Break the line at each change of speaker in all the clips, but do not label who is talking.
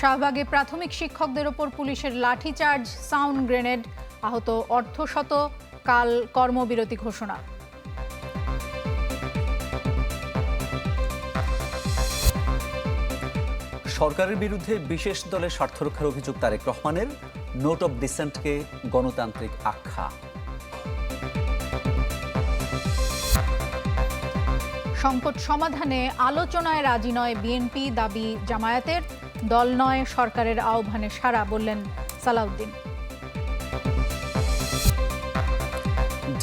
শাহবাগে প্রাথমিক শিক্ষকদের ওপর পুলিশের লাঠিচার্জ সাউন্ড গ্রেনেড আহত অর্ধশত কাল কর্মবিরতি ঘোষণা
সরকারের বিরুদ্ধে বিশেষ দলের স্বার্থ রক্ষার অভিযোগ তারেক রহমানের নোট অব ডিসেন্টকে গণতান্ত্রিক আখ্যা
সংকট সমাধানে আলোচনায় রাজি নয় বিএনপি দাবি জামায়াতের দল নয় সরকারের আহ্বানে সারা বললেন সালাউদ্দিন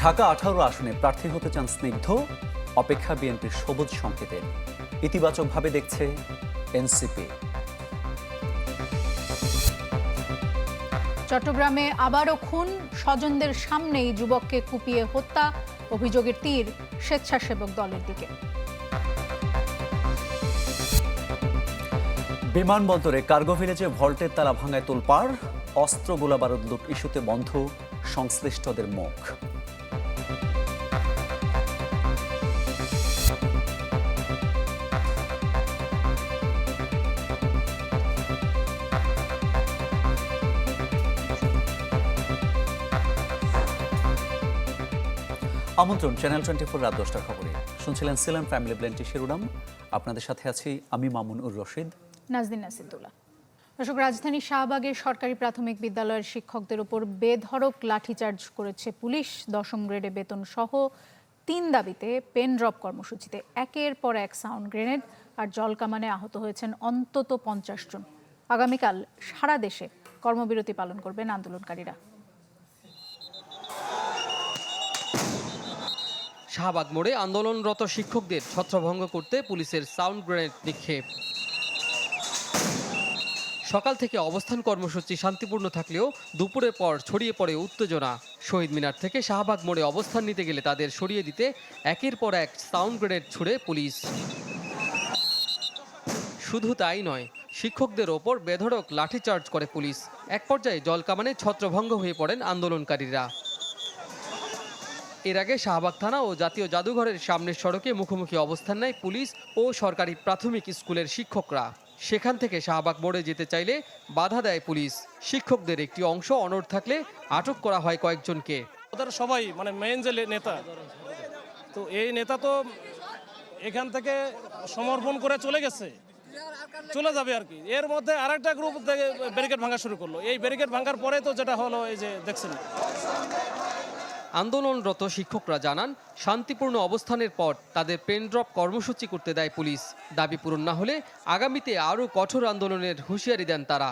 ঢাকা আঠারো আসনে প্রার্থী হতে চান স্নিগ্ধ অপেক্ষা বিএনপির সবুজ সংকেতে ইতিবাচকভাবে দেখছে এনসিপি
চট্টগ্রামে আবারও খুন স্বজনদের সামনেই যুবককে কুপিয়ে হত্যা অভিযোগের তীর স্বেচ্ছাসেবক দলের দিকে
বিমানবন্দরে কার্গো ভিলেজে ভল্টের তালা ভাঙায় তোলপাড় অস্ত্র গোলাবারুদ লুট ইস্যুতে বন্ধ সংশ্লিষ্টদের মুখ আমন্ত্রণ চ্যানেল টোয়েন্টি ফোর রাত দশটার খবরে শুনছিলেন সিলাম ফ্যামিলি ব্ল্যান্ডটি শিরোনাম আপনাদের সাথে আছি আমি মামুন উর রশিদ
নাজদিন নাসিদুল্লাহ দর্শক রাজধানীর শাহবাগের সরকারি প্রাথমিক বিদ্যালয়ের শিক্ষকদের উপর বেধড়ক লাঠিচার্জ করেছে পুলিশ দশম গ্রেডে বেতন সহ তিন দাবিতে পেন ড্রপ কর্মসূচিতে একের পর এক সাউন্ড গ্রেনেড আর জল কামানে আহত হয়েছেন অন্তত পঞ্চাশ জন আগামীকাল সারা দেশে কর্মবিরতি পালন করবেন আন্দোলনকারীরা
শাহবাগ মোড়ে আন্দোলনরত শিক্ষকদের ছত্রভঙ্গ করতে পুলিশের সাউন্ড গ্রেনেড নিক্ষেপ সকাল থেকে অবস্থান কর্মসূচি শান্তিপূর্ণ থাকলেও দুপুরের পর ছড়িয়ে পড়ে উত্তেজনা শহীদ মিনার থেকে শাহবাগ মোড়ে অবস্থান নিতে গেলে তাদের সরিয়ে দিতে একের পর এক সাউন্ড গ্রেনেড ছুড়ে পুলিশ শুধু তাই নয় শিক্ষকদের ওপর বেধড়ক লাঠিচার্জ করে পুলিশ এক পর্যায়ে জলকামানে ছত্রভঙ্গ হয়ে পড়েন আন্দোলনকারীরা এর আগে শাহবাগ থানা ও জাতীয় জাদুঘরের সামনের সড়কে মুখোমুখি অবস্থান নেয় পুলিশ ও সরকারি প্রাথমিক স্কুলের শিক্ষকরা সেখান থেকে শাহবাগ মোড়ে যেতে চাইলে বাধা দেয় পুলিশ শিক্ষকদের একটি অংশ অনড় থাকলে আটক করা হয় কয়েকজনকে
ওদের সবাই মানে মেন যে নেতা তো এই নেতা তো এখান থেকে সমর্পণ করে চলে গেছে চলে যাবে আর কি এর মধ্যে আর গ্রুপ ব্যারিকেড ভাঙা শুরু করলো এই ব্যারিকেড ভাঙার পরে তো যেটা হলো এই যে দেখছেন
আন্দোলনরত শিক্ষকরা জানান শান্তিপূর্ণ অবস্থানের পর তাদের পেন ড্রপ কর্মসূচি করতে দেয় পুলিশ দাবি পূরণ না হলে আগামীতে আরও কঠোর আন্দোলনের হুঁশিয়ারি দেন তারা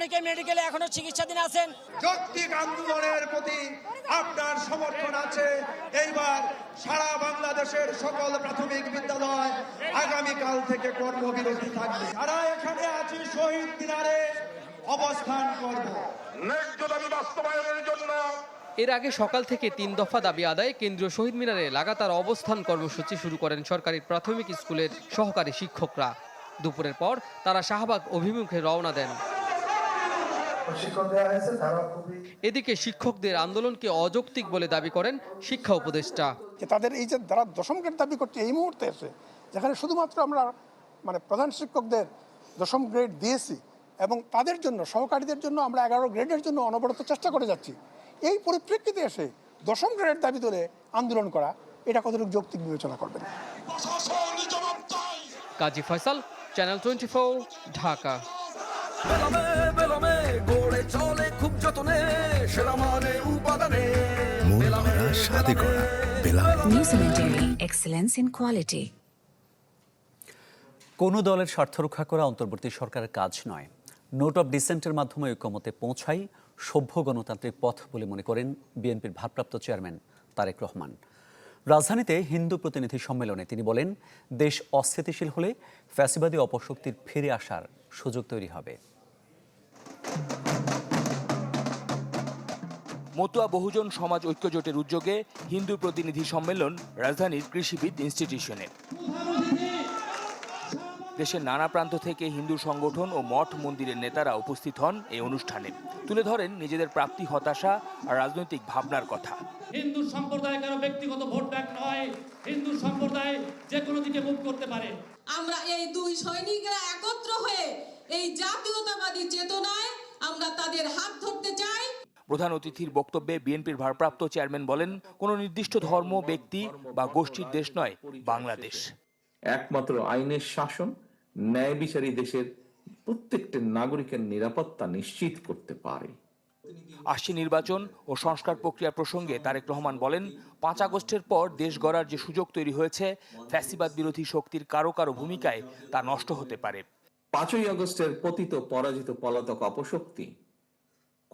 অনেকে মেডিকেলে এখনো চিকিৎসাধীন আছেন
যৌক্তিক আন্দোলনের প্রতি আপনার সমর্থন আছে এইবার সারা বাংলাদেশের সকল প্রাথমিক বিদ্যালয় আগামীকাল থেকে কর্মবিরতি থাকবে যারা এখানে আছে শহীদ দিনারে অবস্থান করব ন্যায্য
বাস্তবায়নের জন্য এর আগে সকাল থেকে তিন দফা দাবি আদায় কেন্দ্রীয় শহীদ মিনারে লাগাতার অবস্থান কর্মসূচি শুরু করেন সরকারি প্রাথমিক স্কুলের সহকারী শিক্ষকরা দুপুরের পর তারা শাহবাগ অভিমুখে রওনা দেন এদিকে শিক্ষকদের আন্দোলনকে অযৌক্তিক বলে দাবি করেন শিক্ষা উপদেষ্টা
তাদের এই যে তারা দশম গ্রেড দাবি করছে এই মুহূর্তে এসে যেখানে শুধুমাত্র আমরা মানে প্রধান শিক্ষকদের দশম গ্রেড দিয়েছি এবং তাদের জন্য সহকারীদের জন্য আমরা এগারো গ্রেডের জন্য অনবরত চেষ্টা করে যাচ্ছি এই পরিপ্রেক্ষিতে এসে দশম গ্রেডের দাবি তুলে আন্দোলন করা এটা কতটুকু যৌক্তিক বিবেচনা করবেন
কাজী ফয়সাল চ্যানেল টোয়েন্টি ঢাকা কোন দলের স্বার্থ রক্ষা করা অন্তর্বর্তী সরকারের কাজ নয় নোট অফ ডিসেন্টের মাধ্যমে ঐক্যমতে পৌঁছাই সভ্য গণতান্ত্রিক পথ বলে মনে করেন বিএনপির ভারপ্রাপ্ত চেয়ারম্যান তারেক রহমান রাজধানীতে হিন্দু প্রতিনিধি সম্মেলনে তিনি বলেন দেশ অস্থিতিশীল হলে ফ্যাসিবাদী অপশক্তির ফিরে আসার সুযোগ তৈরি হবে মতুয়া বহুজন সমাজ ঐক্য জোটের উদ্যোগে হিন্দু প্রতিনিধি সম্মেলন রাজধানীর কৃষিবিদ ইনস্টিটিউশনে দেশের নানা প্রান্ত থেকে হিন্দু সংগঠন ও মঠ মন্দিরের নেতারা উপস্থিত হন এই অনুষ্ঠানে তুলে ধরেন নিজেদের প্রাপ্তি হতাশা আর রাজনৈতিক ভাবনার কথা
হিন্দু সম্প্রদায় কারো ব্যক্তিগত ভোট ব্যাংক নয় হিন্দু সম্প্রদায় যে কোনো দিকে মুখ করতে পারে
আমরা এই দুই সৈনিকরা একত্র হয়ে এই জাতীয়তাবাদী চেতনায় আমরা তাদের হাত ধরতে চাই
প্রধান অতিথির বক্তব্যে বিএনপির ভারপ্রাপ্ত চেয়ারম্যান বলেন কোন নির্দিষ্ট ধর্ম ব্যক্তি বা গোষ্ঠীর দেশ নয় বাংলাদেশ
একমাত্র আইনের শাসন ন্যায় বিচারী দেশের প্রত্যেকটি নাগরিকের নিরাপত্তা নিশ্চিত করতে পারে
আসছে নির্বাচন ও সংস্কার প্রক্রিয়া প্রসঙ্গে তারেক রহমান বলেন পাঁচ আগস্টের পর দেশ গড়ার যে সুযোগ তৈরি হয়েছে ফ্যাসিবাদ বিরোধী শক্তির কারো কারো ভূমিকায় তা নষ্ট হতে পারে
পাঁচই আগস্টের পতিত পরাজিত পলাতক অপশক্তি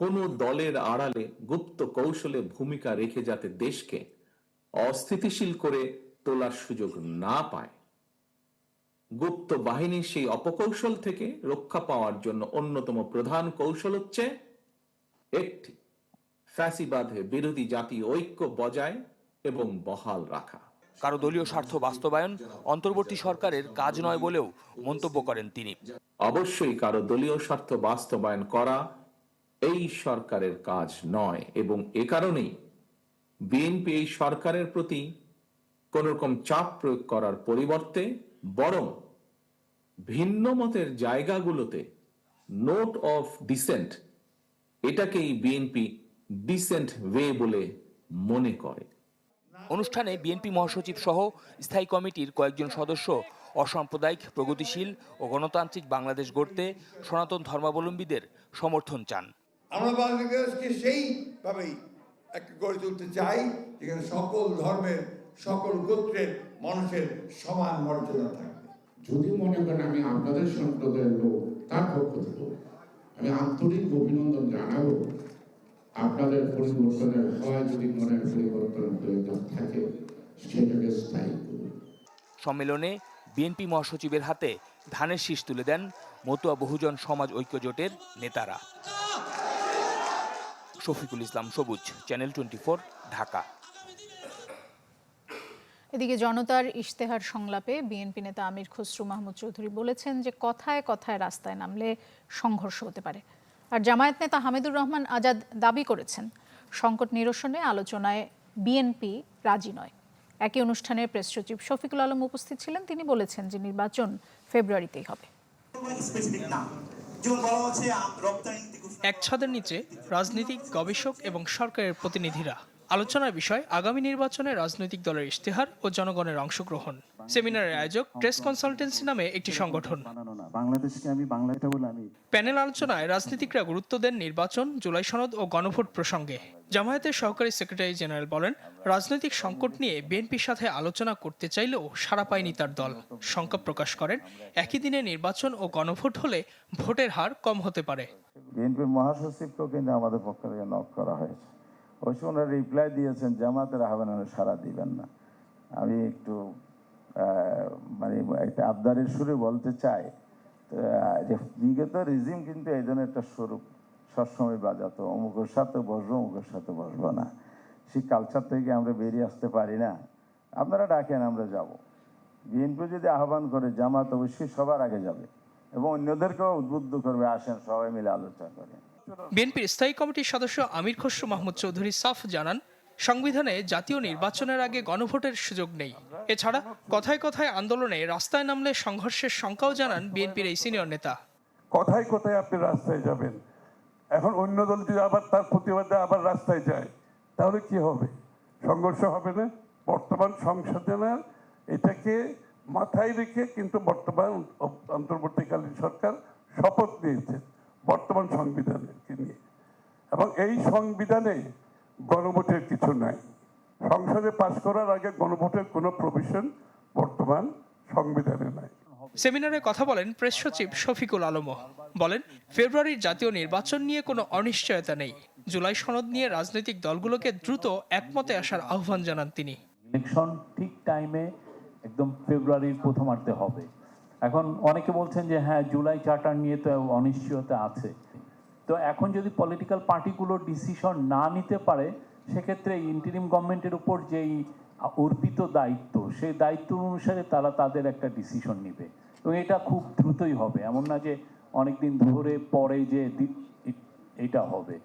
কোন দলের আড়ালে গুপ্ত কৌশলে ভূমিকা রেখে যাতে দেশকে অস্থিতিশীল করে তোলার সুযোগ না পায় গুপ্ত বাহিনী সেই অপকৌশল থেকে রক্ষা পাওয়ার জন্য অন্যতম প্রধান কৌশল হচ্ছে একটি ফ্যাসিবাদে বিরোধী জাতি ঐক্য বজায় এবং বহাল রাখা
কারো দলীয় স্বার্থ বাস্তবায়ন অন্তর্বর্তী সরকারের কাজ নয় বলেও মন্তব্য করেন তিনি
অবশ্যই কারো দলীয় স্বার্থ বাস্তবায়ন করা এই সরকারের কাজ নয় এবং এ কারণেই বিএনপি এই সরকারের প্রতি কোন রকম চাপ প্রয়োগ করার পরিবর্তে বরং ভিন্ন মতের জায়গাগুলোতে নোট অফ ডিসেন্ট এটাকেই বিএনপি ডিসেন্ট ওয়ে বলে মনে করে
অনুষ্ঠানে বিএনপি মহাসচিব সহ স্থায়ী কমিটির কয়েকজন সদস্য অসাম্প্রদায়িক প্রগতিশীল ও গণতান্ত্রিক বাংলাদেশ গড়তে সনাতন ধর্মাবলম্বীদের সমর্থন চান
আমরা বাংলাদেশকে সেইভাবেই একটা গড়ে তুলতে চাই যেখানে সকল ধর্মের সকল গোত্রের মানুষের সমান মর্যাদা থাকবে
যদি মনে করেন আমি আপনাদের সম্প্রদায়ের লোক তার পক্ষ থেকে আমি আন্তরিক অভিনন্দন জানাবো আপনাদের পরিবর্তনের হয় যদি মনের পরিবর্তন প্রয়োজন থাকে সেটাকে স্থায়ী করুন
সম্মেলনে বিএনপি মহাসচিবের হাতে ধানের শীষ তুলে দেন মতুয়া বহুজন সমাজ ঐক্য জোটের নেতারা শফিকুল ইসলাম সবুজ চ্যানেল টোয়েন্টি ঢাকা
এদিকে জনতার ইশতেহার সংলাপে বিএনপি নেতা আমির খসরু মাহমুদ চৌধুরী বলেছেন যে কথায় কথায় রাস্তায় নামলে সংঘর্ষ হতে পারে আর জামায়াত নেতা হামিদুর রহমান আজাদ দাবি করেছেন সংকট নিরসনে আলোচনায় বিএনপি রাজি নয় একই অনুষ্ঠানে প্রেস সচিব শফিকুল আলম উপস্থিত ছিলেন তিনি বলেছেন যে নির্বাচন ফেব্রুয়ারিতেই হবে
এক ছাদের নিচে রাজনীতিক গবেষক এবং সরকারের প্রতিনিধিরা আলোচনার বিষয় আগামী নির্বাচনে রাজনৈতিক দলের ইশতেহার ও জনগণের অংশগ্রহণ সেমিনারের আয়োজক প্রেস কনসালটেন্সি নামে একটি সংগঠন প্যানেল আলোচনায় রাজনীতিকরা গুরুত্ব দেন নির্বাচন জুলাই সনদ ও গণভোট প্রসঙ্গে জামায়াতের সহকারী সেক্রেটারি জেনারেল বলেন রাজনৈতিক সংকট নিয়ে বিএনপির সাথে আলোচনা করতে চাইলেও সারা পায়নি তার দল শঙ্কা প্রকাশ করেন একই দিনে নির্বাচন ও গণভোট হলে ভোটের হার কম হতে পারে
বিএনপির মহাসচিবকেও কিন্তু আমাদের পক্ষ থেকে নক করা হয়েছে অবশ্য রিপ্লাই দিয়েছেন জামাতের হলে সারা দিবেন না আমি একটু মানে একটা আবদারের সুরে বলতে চাই যে বিগত রিজিম কিন্তু এই জন্য একটা স্বরূপ সবসময় বাজাতো অমুকের সাথে বসবো অমুকের সাথে বসবো না সেই কালচার থেকে আমরা বেরিয়ে আসতে পারি না আপনারা ডাকেন আমরা যাব বিএনপি যদি আহ্বান করে জামাত অবশ্যই সবার আগে যাবে এবং অন্যদেরকেও উদ্বুদ্ধ করবে আসেন সবাই মিলে আলোচনা করেন
বিএনপির স্থায়ী কমিটির সদস্য আমির খসরু মাহমুদ চৌধুরী সাফ জানান সংবিধানে জাতীয় নির্বাচনের আগে গণভোটের সুযোগ নেই এছাড়া কথায় কথায় আন্দোলনে রাস্তায় নামলে সংঘর্ষের শঙ্কাও জানান বিএনপির এই সিনিয়র নেতা
কথায় কথায় আপনি রাস্তায় যাবেন এখন অন্য দল যদি আবার তার প্রতিবাদে আবার রাস্তায় যায় তাহলে কি হবে সংঘর্ষ হবে না বর্তমান সংশোধনের এটাকে মাথায় রেখে কিন্তু বর্তমান অন্তর্বর্তীকালীন সরকার শপথ নিয়েছে বর্তমান সংবিধানকে নিয়ে এবং এই সংবিধানে গণভোটের কিছু নাই সংসদে পাশ করার আগে গণভোটের কোনো প্রভিশন বর্তমান সংবিধানে নাই
সেমিনারে কথা বলেন প্রেস সচিব শফিকুল আলম বলেন ফেব্রুয়ারির জাতীয় নির্বাচন নিয়ে কোনো অনিশ্চয়তা নেই জুলাই সনদ নিয়ে রাজনৈতিক দলগুলোকে দ্রুত একমতে আসার আহ্বান জানান তিনি
ইলেকশন ঠিক টাইমে একদম ফেব্রুয়ারির প্রথমার্ধে হবে এখন অনেকে বলছেন যে হ্যাঁ জুলাই চার্টার নিয়ে তো অনিশ্চয়তা আছে তো এখন যদি পলিটিক্যাল পার্টিগুলো ডিসিশন না নিতে পারে সেক্ষেত্রে ইন্টারিম গভর্নমেন্টের উপর যেই অর্পিত দায়িত্ব সেই দায়িত্ব অনুসারে তারা তাদের একটা ডিসিশন নিবে এবং এটা খুব দ্রুতই হবে এমন না যে অনেকদিন ধরে পরে যে এটা হবে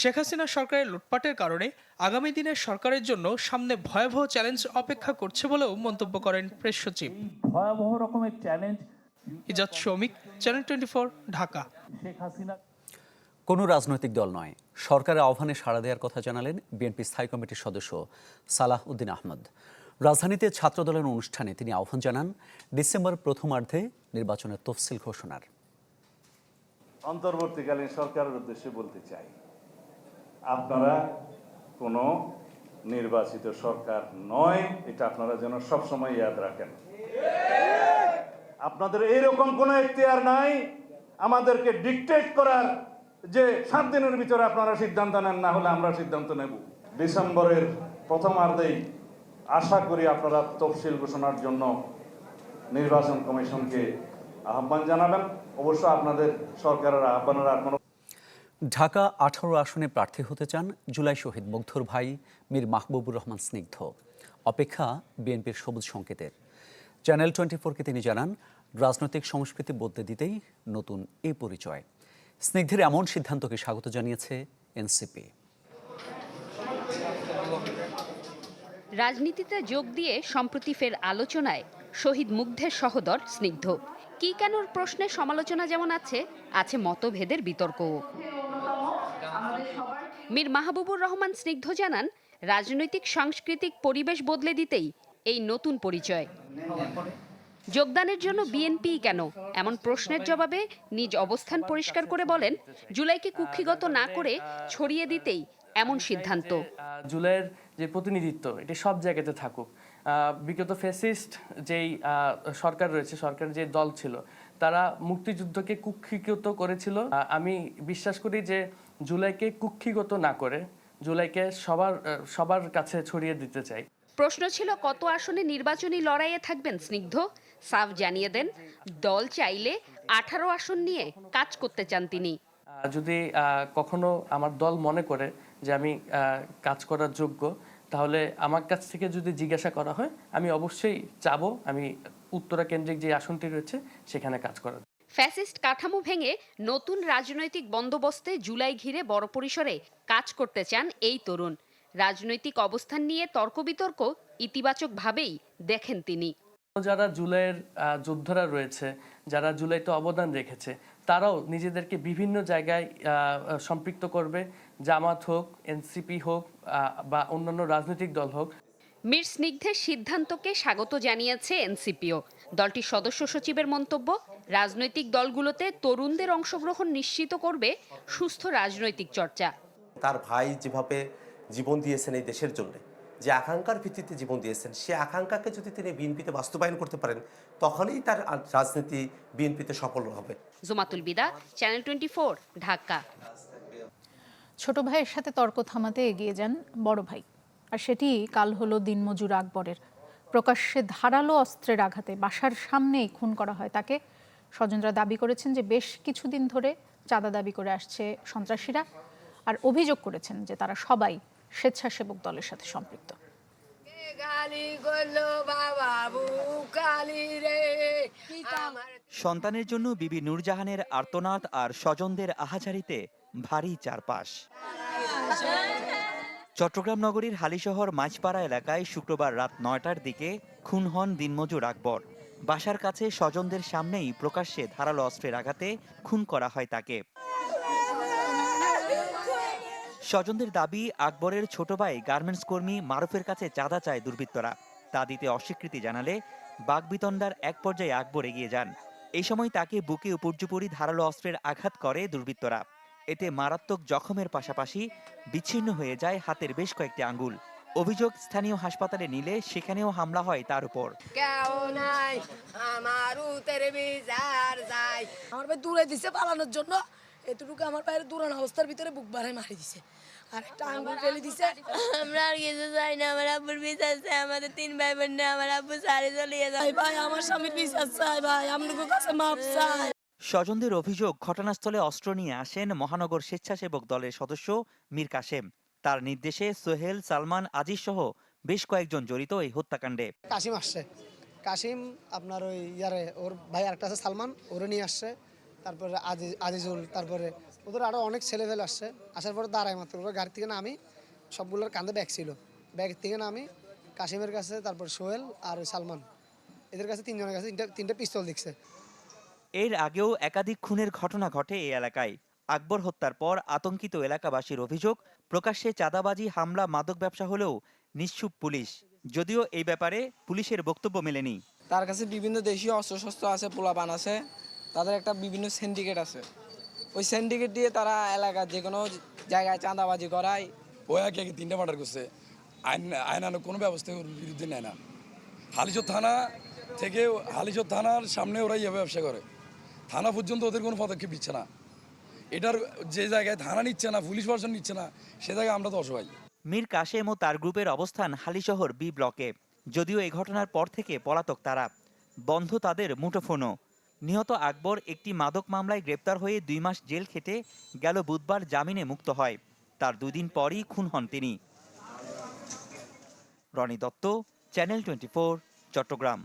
শেখ হাসিনা সরকারের লুটপাটের কারণে আগামী দিনের সরকারের জন্য সামনে ভয়াবহ চ্যালেঞ্জ অপেক্ষা করছে বলেও মন্তব্য করেন প্রেস সচিব
ভয়াবহ রকমের চ্যালেঞ্জ
ইজাত শ্রমিক চ্যানেল টোয়েন্টি ঢাকা শেখ হাসিনা কোনো রাজনৈতিক দল নয় সরকারের আহ্বানে সাড়া দেওয়ার কথা জানালেন বিএনপি স্থায়ী কমিটির সদস্য সালাহ উদ্দিন আহমদ রাজধানীতে ছাত্রদলের অনুষ্ঠানে তিনি আহ্বান জানান ডিসেম্বর প্রথমার্ধে নির্বাচনের তফসিল ঘোষণার
অন্তর্বর্তীকালীন সরকারের উদ্দেশ্যে বলতে চাই আপনারা কোনো নির্বাচিত সরকার নয় এটা আপনারা যেন সবসময় ইয়াদ রাখেন আপনাদের এইরকম কোনো এখতিয়ার নাই আমাদেরকে ডিকটেট করার যে সাত দিনের ভিতরে আপনারা সিদ্ধান্ত নেন না হলে আমরা সিদ্ধান্ত নেব ডিসেম্বরের প্রথম আর্ধেই আশা করি আপনারা তফসিল ঘোষণার জন্য নির্বাচন কমিশনকে আহ্বান জানাবেন অবশ্য আপনাদের সরকারের আহ্বানের আর কোনো
ঢাকা আঠারো আসনে প্রার্থী হতে চান জুলাই শহীদ মুগ্ধর ভাই মীর মাহবুবুর রহমান স্নিগ্ধ অপেক্ষা বিএনপির সবুজ সংকেতের চ্যানেল টোয়েন্টি ফোরকে তিনি জানান রাজনৈতিক সংস্কৃতি বদলে দিতেই নতুন এ পরিচয় স্নিগ্ধের এমন সিদ্ধান্তকে স্বাগত জানিয়েছে এনসিপি
রাজনীতিতে যোগ দিয়ে সম্প্রতি ফের আলোচনায় শহীদ মুগ্ধের সহদর স্নিগ্ধ কি কেনর প্রশ্নে সমালোচনা যেমন আছে আছে মতভেদের বিতর্কও মীর মাহবুবুর রহমান স্নিগ্ধ জানান রাজনৈতিক সাংস্কৃতিক পরিবেশ বদলে দিতেই এই নতুন পরিচয় যোগদানের জন্য বিএনপি কেন এমন প্রশ্নের জবাবে নিজ অবস্থান পরিষ্কার করে বলেন জুলাইকে কুক্ষিগত না করে ছড়িয়ে দিতেই এমন সিদ্ধান্ত
জুলাইয়ের যে প্রতিনিধিত্ব এটি সব জায়গাতে থাকুক বিগত ফেসিস্ট যেই সরকার রয়েছে সরকার যে দল ছিল তারা মুক্তিযুদ্ধকে কুক্ষিগত করেছিল আমি বিশ্বাস করি যে জুলাইকে কুক্ষিগত না করে জুলাইকে সবার সবার কাছে ছড়িয়ে দিতে চাই
প্রশ্ন ছিল কত আসনে নির্বাচনী লড়াইয়ে থাকবেন স্নিগ্ধ সাফ জানিয়ে দেন দল চাইলে আঠারো আসন নিয়ে কাজ করতে চান তিনি
যদি কখনো আমার দল মনে করে যে আমি কাজ করার যোগ্য তাহলে আমার কাছ থেকে যদি জিজ্ঞাসা করা হয় আমি অবশ্যই চাবো আমি উত্তরা কেন্দ্রিক যে আসনটি রয়েছে সেখানে কাজ করার
ফ্যাসিস্ট কাঠামো ভেঙে নতুন রাজনৈতিক বন্দোবস্তে জুলাই ঘিরে বড় পরিসরে কাজ করতে চান এই তরুণ রাজনৈতিক অবস্থান নিয়ে তর্ক বিতর্ক ইতিবাচকভাবেই দেখেন তিনি
যারা জুলাইয়ের যোদ্ধারা রয়েছে যারা জুলাইতে অবদান রেখেছে তারাও নিজেদেরকে বিভিন্ন জায়গায় সম্পৃক্ত করবে জামাত হোক এনসিপি হোক বা অন্যান্য রাজনৈতিক দল হোক
মির স্নিগ্ধের সিদ্ধান্তকে স্বাগত জানিয়েছে এনসিপিও দলটির সদস্য সচিবের মন্তব্য রাজনৈতিক দলগুলোতে তরুণদের অংশগ্রহণ নিশ্চিত করবে সুস্থ রাজনৈতিক চর্চা
তার ভাই যেভাবে জীবন দিয়েছেন এই দেশের জন্য যে আকাঙ্ক্ষার ভিত্তিতে জীবন দিয়েছেন সে আকাঙ্ক্ষাকে যদি তিনি বিএনপিতে বাস্তবায়ন করতে পারেন তখনই তার রাজনীতি বিএনপিতে সফল হবে
জুমাতুল বিদা চ্যানেল টোয়েন্টি ফোর ঢাকা
ছোট ভাইয়ের সাথে তর্ক থামাতে এগিয়ে যান বড় ভাই আর সেটি কাল হলো দিনমজুর আকবরের প্রকাশ্যে ধারালো অস্ত্রের আঘাতে বাসার সামনেই খুন করা হয় তাকে স্বজনরা দাবি করেছেন যে বেশ কিছুদিন ধরে চাঁদা দাবি করে আসছে সন্ত্রাসীরা আর অভিযোগ করেছেন যে তারা সবাই স্বেচ্ছাসেবক দলের সাথে সম্পৃক্ত
সন্তানের জন্য বিবি নূরজাহানের আর্তনাদ আর স্বজনদের আহাজারিতে ভারী চারপাশ চট্টগ্রাম নগরীর হালিশহর মাঝপাড়া এলাকায় শুক্রবার রাত নয়টার দিকে খুন হন দিনমজুর আকবর বাসার কাছে স্বজনদের সামনেই প্রকাশ্যে ধারালো অস্ত্রের আঘাতে খুন করা হয় তাকে স্বজনদের দাবি আকবরের ছোট ভাই গার্মেন্টস কর্মী মারুফের কাছে চাঁদা চায় দুর্বৃত্তরা তা দিতে অস্বীকৃতি জানালে বাগবিতণ্ডার এক পর্যায়ে আকবর এগিয়ে যান এই সময় তাকে বুকে উপর্যুপরি ধারালো অস্ত্রের আঘাত করে দুর্বৃত্তরা এতে মারাত্মক জখমের পাশাপাশি বিচ্ছিন্ন হয়ে যায় হাতের বেশ কয়েকটি আঙ্গুল অভিযোগ স্থানীয় হাসপাতালে নিলে সেখানেও হামলা হয় তার উপর আমার ভাই দূরে দিছে পালানোর জন্য এতটুকু আমার দূরান অবস্থার ভিতরে বুক মারি দিছে আর একটা আঙ্গুল ফেলে দিছে আমরা আর কিছু চাই না আমার আব্বুর আমাদের তিন ভাই বোন আমার আব্বু সারে যায় ভাই আমার স্বামীর ভাই কাছে চাই স্বজনদের অভিযোগ ঘটনাস্থলে অস্ত্র নিয়ে আসেন মহানগর স্বেচ্ছাসেবক দলের সদস্য মীর কাসেম তার নির্দেশে সোহেল সালমান আজিজ সহ বেশ কয়েকজন জড়িত এই হত্যাকাণ্ডে
কাসিম আসছে কাসিম আপনার ওই ইয়ারে ওর ভাই আরেকটা আছে সালমান ওরে নিয়ে আসছে তারপরে আজিজ আজিজুল তারপরে ওদের আরও অনেক ছেলে ফেলে আসছে আসার পরে দাঁড়ায় মাত্র ওরা গাড়ি থেকে নামি সবগুলোর কাঁধে ব্যাগ ছিল ব্যাগ থেকে নামি কাসিমের কাছে তারপর সোহেল আর সালমান এদের কাছে তিনজনের কাছে তিনটা তিনটা পিস্তল দিচ্ছে
এর আগেও একাধিক খুনের ঘটনা ঘটে এই এলাকায় আকবর হত্যার পর আতঙ্কিত এলাকাবাসীর অভিযোগ প্রকাশ্যে চাঁদাবাজি হামলা মাদক ব্যবসা হলেও নিশ্চুপ পুলিশ যদিও এই ব্যাপারে পুলিশের বক্তব্য মেলেনি
তার কাছে বিভিন্ন দেশীয় অস্ত্রশস্ত্র আছে পোলাপান আছে তাদের একটা বিভিন্ন সিন্ডিকেট আছে ওই সিন্ডিকেট দিয়ে তারা এলাকার যে কোনো জায়গায় চাঁদাবাজি করায়
ও এক এক তিনটা মার্ডার করছে আইন আইন আনো কোনো ব্যবস্থা ওর বিরুদ্ধে নেয় না হালিচর থানা থেকে হালিচর থানার সামনে ওরাই ব্যবসা করে থানা পর্যন্ত ওদের কোনো পদক্ষেপ নিচ্ছে না এটার যে জায়গায় থানা নিচ্ছে না পুলিশ প্রশাসন নিচ্ছে না সে জায়গায় আমরা তো অসহায়
মীর কাশেম ও তার গ্রুপের অবস্থান হালিশহর বি ব্লকে যদিও এই ঘটনার পর থেকে পলাতক তারা বন্ধ তাদের মুঠোফোনও নিহত আকবর একটি মাদক মামলায় গ্রেপ্তার হয়ে দুই মাস জেল খেটে গেল বুধবার জামিনে মুক্ত হয় তার দুদিন পরই খুন হন তিনি রনি দত্ত চ্যানেল টোয়েন্টি চট্টগ্রাম